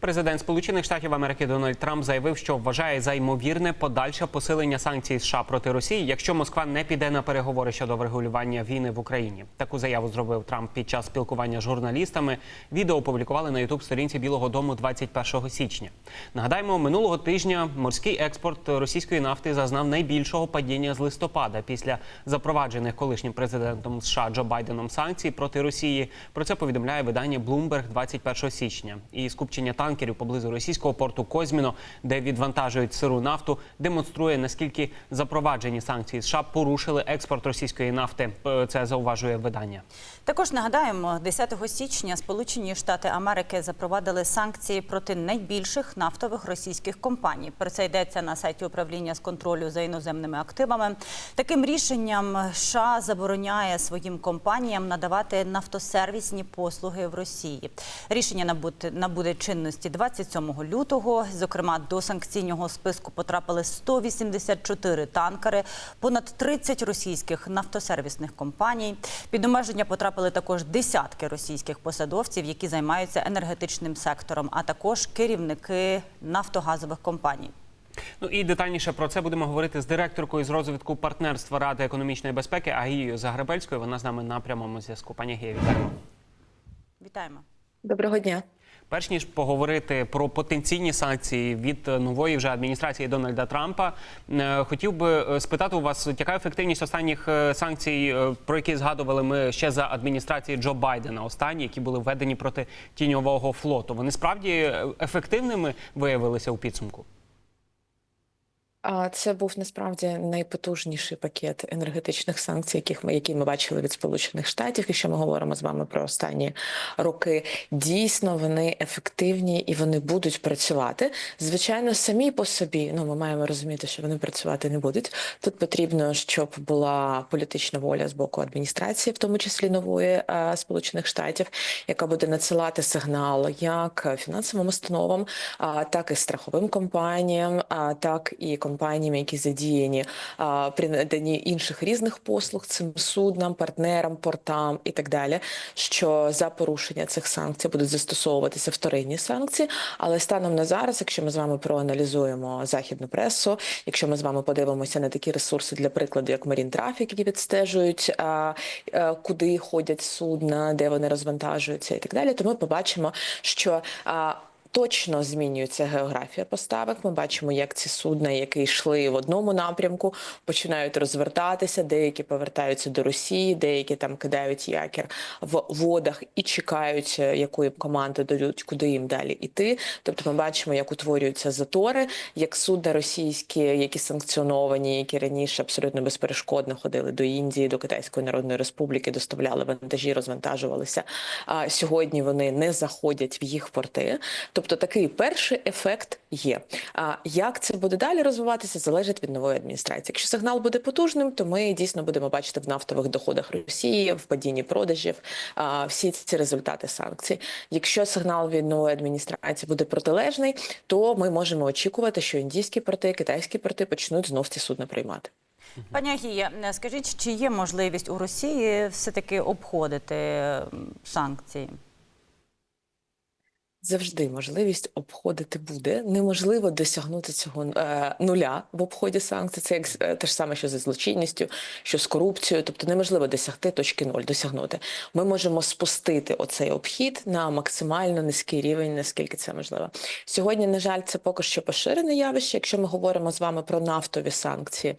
Президент Сполучених Штатів Америки Дональд Трамп заявив, що вважає за ймовірне подальше посилення санкцій США проти Росії, якщо Москва не піде на переговори щодо врегулювання війни в Україні. Таку заяву зробив Трамп під час спілкування з журналістами. Відео опублікували на ютуб сторінці Білого Дому 21 січня. Нагадаємо, минулого тижня морський експорт російської нафти зазнав найбільшого падіння з листопада після запроваджених колишнім президентом США Джо Байденом санкцій проти Росії. Про це повідомляє видання Bloomberg 21 січня. І скупчення танкерів поблизу російського порту Козьміно, де відвантажують сиру нафту, демонструє наскільки запроваджені санкції США порушили експорт російської нафти. Е, Це зауважує видання. Також нагадаємо, 10 січня Сполучені Штати Америки запровадили санкції проти найбільших нафтових російських компаній. Про це йдеться на сайті управління з контролю за іноземними активами. Таким рішенням США забороняє своїм компаніям надавати нафтосервісні послуги в Росії. Рішення набуде чинності 27 лютого. Зокрема, до санкційного списку потрапили 184 танкери, понад 30 російських нафтосервісних компаній. Під обмеження потрапили також десятки російських посадовців, які займаються енергетичним сектором, а також керівники нафтогазових компаній. Ну і детальніше про це будемо говорити з директоркою з розвитку партнерства Ради економічної безпеки Агією Загребельською. Вона з нами на прямому зв'язку. Пані Агія, вітаємо. Вітаємо. Доброго дня. Перш ніж поговорити про потенційні санкції від е, нової вже адміністрації Дональда Трампа, е, хотів би е, спитати у вас, яка ефективність останніх санкцій, про які згадували ми ще за адміністрації Джо Байдена, останні, які були введені проти тіньового флоту. Вони справді ефективними виявилися у підсумку? А це був насправді найпотужніший пакет енергетичних санкцій, яких ми які ми бачили від Сполучених Штатів. Якщо ми говоримо з вами про останні роки, дійсно вони ефективні і вони будуть працювати. Звичайно, самі по собі. Ну ми маємо розуміти, що вони працювати не будуть. Тут потрібно, щоб була політична воля з боку адміністрації, в тому числі нової е, Сполучених Штатів, яка буде надсилати сигнал як фінансовим установам, а, так і страховим компаніям, а так і компаніям, які задіяні при наданні інших різних послуг цим суднам, партнерам, портам і так далі. Що за порушення цих санкцій будуть застосовуватися вторинні санкції. Але станом на зараз, якщо ми з вами проаналізуємо західну пресу, якщо ми з вами подивимося на такі ресурси для прикладу, як Marine Traffic, які відстежують, куди ходять судна, де вони розвантажуються, і так далі, то ми побачимо, що Точно змінюється географія поставок. Ми бачимо, як ці судна, які йшли в одному напрямку, починають розвертатися. Деякі повертаються до Росії, деякі там кидають якір в водах і чекають, е, якої команди дадуть, куди їм далі йти. Тобто, ми бачимо, як утворюються затори, як судна російські, які санкціоновані, які раніше абсолютно безперешкодно ходили до Індії, до Китайської Народної Республіки, доставляли вантажі, розвантажувалися. А сьогодні вони не заходять в їх порти. Тобто такий перший ефект є. А як це буде далі розвиватися, залежить від нової адміністрації. Якщо сигнал буде потужним, то ми дійсно будемо бачити в нафтових доходах Росії, в падінні продажів а, всі ці результати санкцій. Якщо сигнал від нової адміністрації буде протилежний, то ми можемо очікувати, що індійські порти, китайські порти почнуть знов ці судна приймати. Пані Агія, скажіть, чи є можливість у Росії все-таки обходити санкції? Завжди можливість обходити буде. Неможливо досягнути цього е, нуля в обході санкцій. Це як е, те ж саме, що зі злочинністю, що з корупцією. Тобто неможливо досягти точки нуль, досягнути. Ми можемо спустити оцей обхід на максимально низький рівень, наскільки це можливо. Сьогодні, на жаль, це поки що поширене явище. Якщо ми говоримо з вами про нафтові санкції.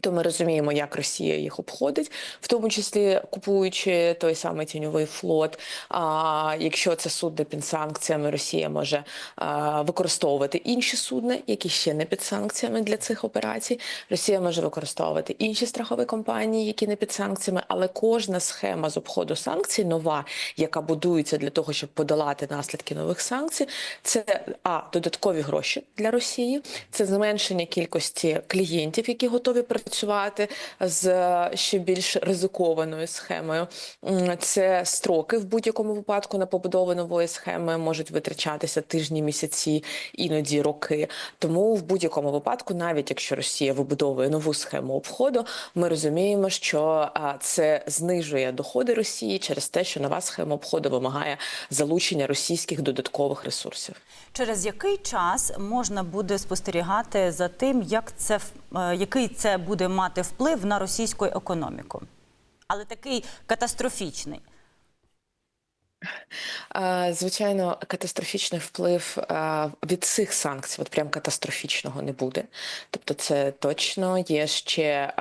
То ми розуміємо, як Росія їх обходить, в тому числі купуючи той самий тіньовий флот. А якщо це судно під санкціями, Росія може а, використовувати інші судна, які ще не під санкціями для цих операцій. Росія може використовувати інші страхові компанії, які не під санкціями, але кожна схема з обходу санкцій, нова, яка будується для того, щоб подолати наслідки нових санкцій, це а додаткові гроші для Росії, це зменшення кількості клієнтів, які готові працювати працювати з е, ще більш ризикованою схемою. Це строки в будь-якому випадку на побудову нової схеми можуть витрачатися тижні, місяці, іноді роки. Тому в будь-якому випадку, навіть якщо Росія вибудовує нову схему обходу, ми розуміємо, що це знижує доходи Росії через те, що нова схема обходу вимагає залучення російських додаткових ресурсів. Через який час можна буде спостерігати за тим, як це е, який це буде мати вплив на російську економіку? Але такий катастрофічний. Звичайно, катастрофічний вплив від цих санкцій, от прям катастрофічного не буде. Тобто, це точно є ще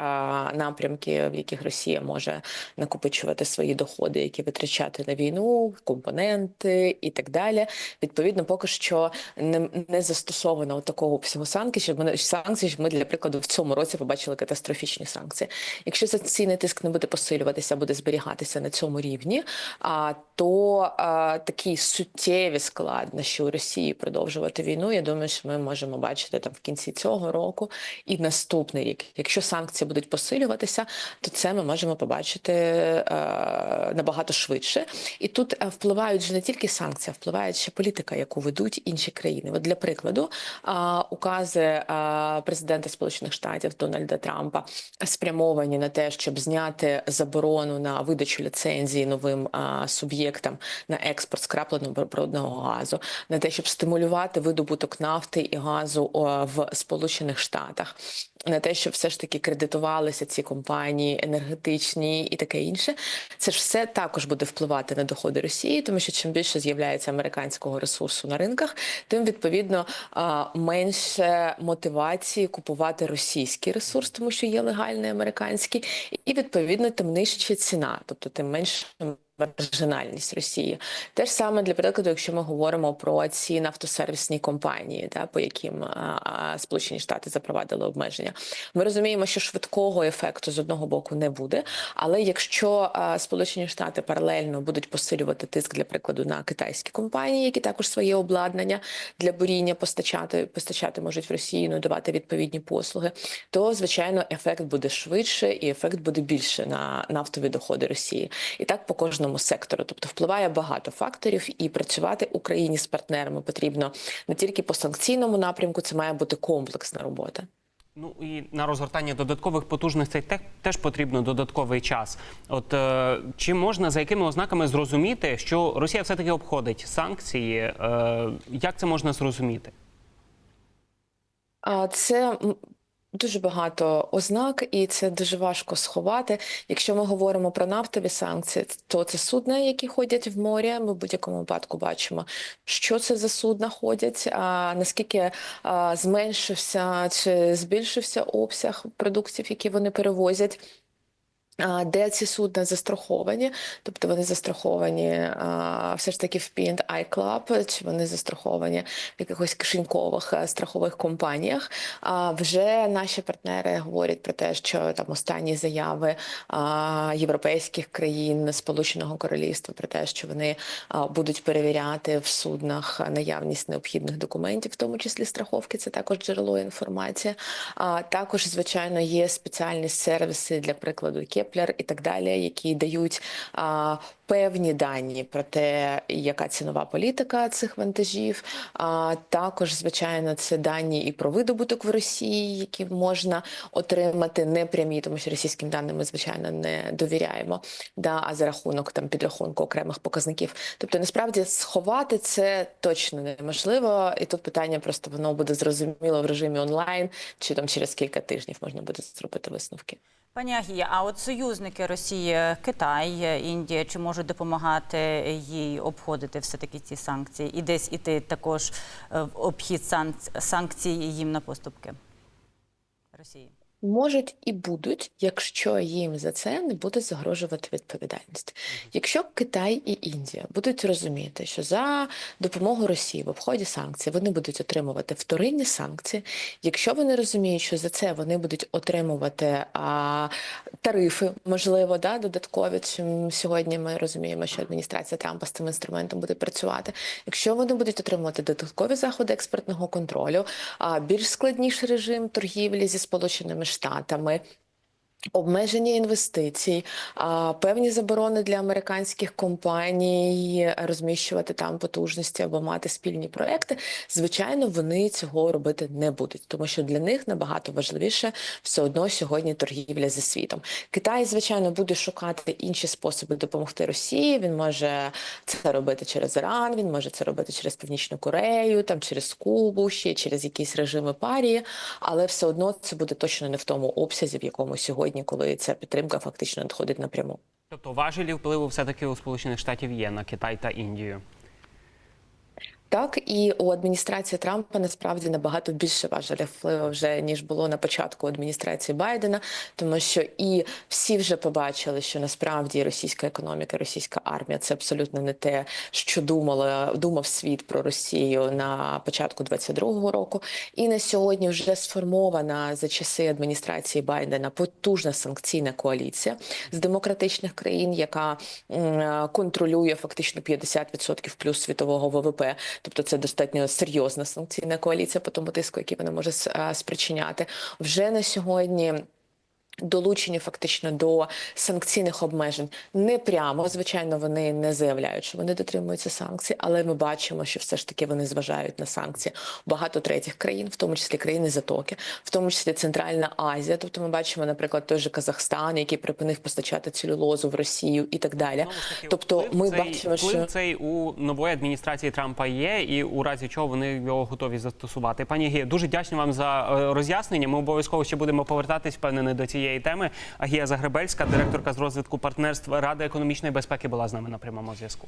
напрямки, в яких Росія може накопичувати свої доходи, які витрачати на війну, компоненти і так далі. Відповідно, поки що не, не застосовано такого обсягу санкцій, щоб ми санкцій, ми для прикладу в цьому році побачили катастрофічні санкції. Якщо санкційний тиск не буде посилюватися, буде зберігатися на цьому рівні, а то а, такі суттєві складнощі у Росії продовжувати війну. Я думаю, що ми можемо бачити там в кінці цього року і наступний рік. Якщо санкції будуть посилюватися, то це ми можемо побачити е, набагато швидше. І тут впливають вже не тільки санкції, а впливає ще політика, яку ведуть інші країни. От для прикладу, а, укази а, президента Сполучених Штатів Дональда Трампа спрямовані на те, щоб зняти заборону на видачу ліцензії новим а, суб'єктам на експорт скрапленого природного газу, на те, щоб стимулювати видобуток нафти і газу в Сполучених Штатах, на те, щоб все ж таки кредитувалися ці компанії енергетичні і таке інше. Це ж все також буде впливати на доходи Росії, тому що чим більше з'являється американського ресурсу на ринках, тим відповідно менше мотивації купувати російський ресурс, тому що є легальний американський, і відповідно тим нижча ціна, тобто тим менше маржинальність Росії. Те ж саме для прикладу, якщо ми говоримо про ці нафтосервісні компанії, та по яким а, Сполучені Штати запровадили обмеження. Ми розуміємо, що швидкого ефекту з одного боку не буде. Але якщо а, Сполучені Штати паралельно будуть посилювати тиск для прикладу на китайські компанії, які також своє обладнання для буріння постачати, постачати можуть в Росію, надавати відповідні послуги, то звичайно ефект буде швидше і ефект буде більше на нафтові доходи Росії. І так по кожному сектору. Тобто впливає багато факторів, і працювати Україні з партнерами потрібно не тільки по санкційному напрямку, це має бути комплексна робота. Ну і на розгортання додаткових потужностей те- теж потрібно додатковий час. От е, чи можна за якими ознаками зрозуміти, що Росія все таки обходить санкції? Е, як це можна зрозуміти? Це дуже багато ознак, і це дуже важко сховати. Якщо ми говоримо про нафтові санкції, то це судна, які ходять в море. Ми в будь-якому випадку бачимо, що це за судна ходять, а наскільки а, зменшився чи збільшився обсяг продуктів, які вони перевозять. Де ці судна застраховані, тобто вони застраховані а, все ж таки в P&I Club, чи вони застраховані в якихось кишенькових а, страхових компаніях. А вже наші партнери говорять про те, що там останні заяви а, європейських країн Сполученого Королівства про те, що вони а, будуть перевіряти в суднах наявність необхідних документів, в тому числі страховки. Це також джерело інформації. А також, звичайно, є спеціальні сервіси для прикладу Кеплер і так далі, які дають а, певні дані про те, яка цінова політика цих вантажів. А також, звичайно, це дані і про видобуток в Росії, які можна отримати непрямі, тому що російським даним ми звичайно не довіряємо. Да, а за рахунок там підрахунку окремих показників. Тобто, насправді сховати це точно неможливо, і тут питання просто воно буде зрозуміло в режимі онлайн, чи там через кілька тижнів можна буде зробити висновки. Пані Агія, а от союзники Росії, Китай, Індія, чи можуть допомагати їй обходити все таки ці санкції і десь іти також е, в обхід санк- санкцій їм на поступки Росії? Можуть і будуть, якщо їм за це не буде загрожувати відповідальність. Якщо Китай і Індія будуть розуміти, що за допомогою Росії в обході санкцій вони будуть отримувати вторинні санкції, якщо вони розуміють, що за це вони будуть отримувати а, тарифи, можливо, да, додаткові, чим сьогодні ми розуміємо, що адміністрація Трампа з цим інструментом буде працювати. Якщо вони будуть отримувати додаткові заходи експертного контролю, а більш складніший режим торгівлі зі сполученими Штатами. Обмеження інвестицій, певні заборони для американських компаній розміщувати там потужності або мати спільні проекти. Звичайно, вони цього робити не будуть, тому що для них набагато важливіше все одно сьогодні торгівля зі світом. Китай, звичайно, буде шукати інші способи допомогти Росії. Він може це робити через Іран, він може це робити через Північну Корею, там через Кубу, ще через якісь режими парії, але все одно це буде точно не в тому обсязі, в якому сьогодні, коли ця підтримка фактично надходить напряму. Тобто важелі впливу все-таки у Сполучених Штатів є на Китай та Індію. Так, і у адміністрації Трампа насправді набагато більше важелів впливу вже ніж було на початку адміністрації Байдена, тому що і всі вже побачили, що насправді російська економіка, російська армія це абсолютно не те, що думала, думав світ про Росію на початку 22-го року. І на сьогодні вже сформована за часи адміністрації Байдена потужна санкційна коаліція з демократичних країн, яка контролює фактично 50% плюс світового ВВП. Тобто це достатньо серйозна санкційна коаліція по тому тиску, який вона може спричиняти. Вже на сьогодні. Долучені фактично до санкційних обмежень не прямо, звичайно, вони не заявляють, що вони дотримуються санкцій, але ми бачимо, що все ж таки вони зважають на санкції багато третіх країн, в тому числі країни Затоки, в тому числі Центральна Азія. Тобто, ми бачимо, наприклад, той же Казахстан, який припинив постачати целюлозу в Росію і так далі. Таки, Тобто, вплив ми цей, бачимо, вплив що цей у нової адміністрації Трампа є, і у разі чого вони його готові застосувати. Пані Гія, дуже вдячні вам за е, роз'яснення. Ми обов'язково ще будемо повертатись, впевнений, до цієї теми. Агія Загребельська, директорка з розвитку партнерств Ради економічної безпеки, була з нами на прямому зв'язку.